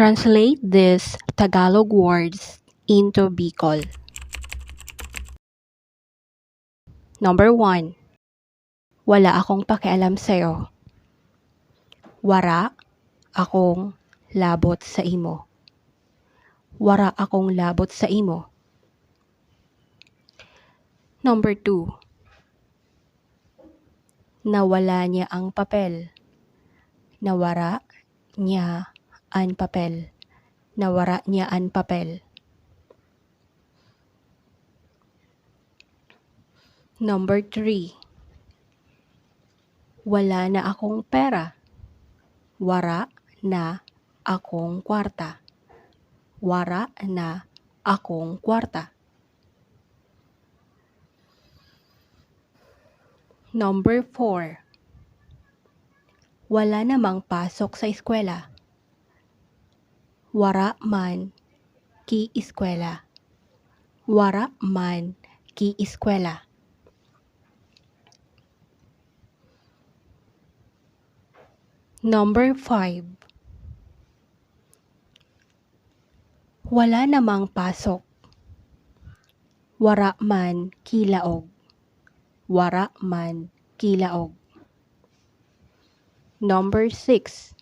Translate these Tagalog words into Bicol. Number 1. Wala akong pakialam sa'yo. Wara akong labot sa imo. Wara akong labot sa imo. Number 2. Nawala niya ang papel. Nawara niya ang papel. Nawara niya ang papel. Number 3. Wala na akong pera. Wara na akong kwarta. Wara na akong kwarta. Number 4. Wala namang pasok sa eskwela. Wara man ki eskwela. Wara man ki eskwela. Number 5. Wala namang pasok. Wara man kilaog. Wara man kilaog. Number 6.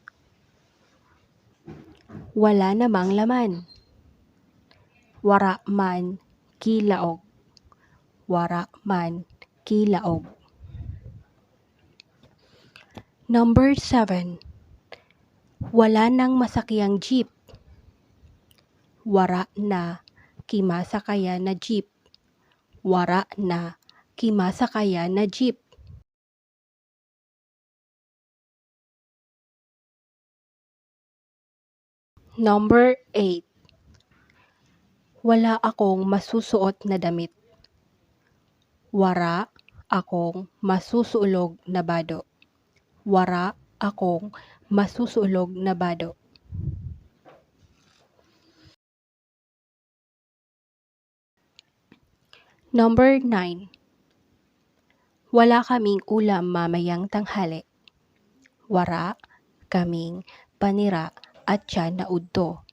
Wala namang laman. Wara man kilaog. Wara man kilaog. Number 7. Wala nang masakyang jeep. Wara na kimasakaya na jeep. Wara na kimasakaya na jeep. Number 8. Wala akong masusuot na damit. Wara akong masusulog na bado. Wara akong masusulog na bado. Number 9. Wala kaming ulam mamayang tanghali. Wara kaming panira at tiyan na udto.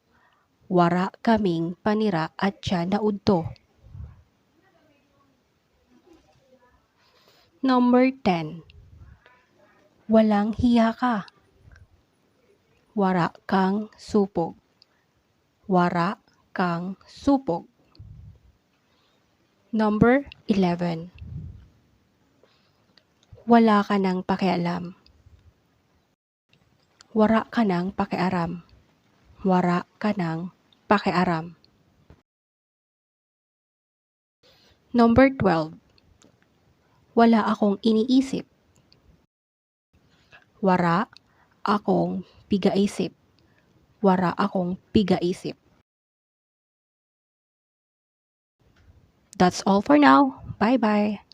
Wara kaming panira at tiyan na udto. Number 10. Walang hiya ka. Wara kang supog. Wara kang supog. Number 11. Wala ka nang pakialam. Wara ka nang pakiaram. Wara ka nang pakiaram. Number 12. Wala akong iniisip. Wara akong pigaisip. Wara akong pigaisip. That's all for now. Bye-bye.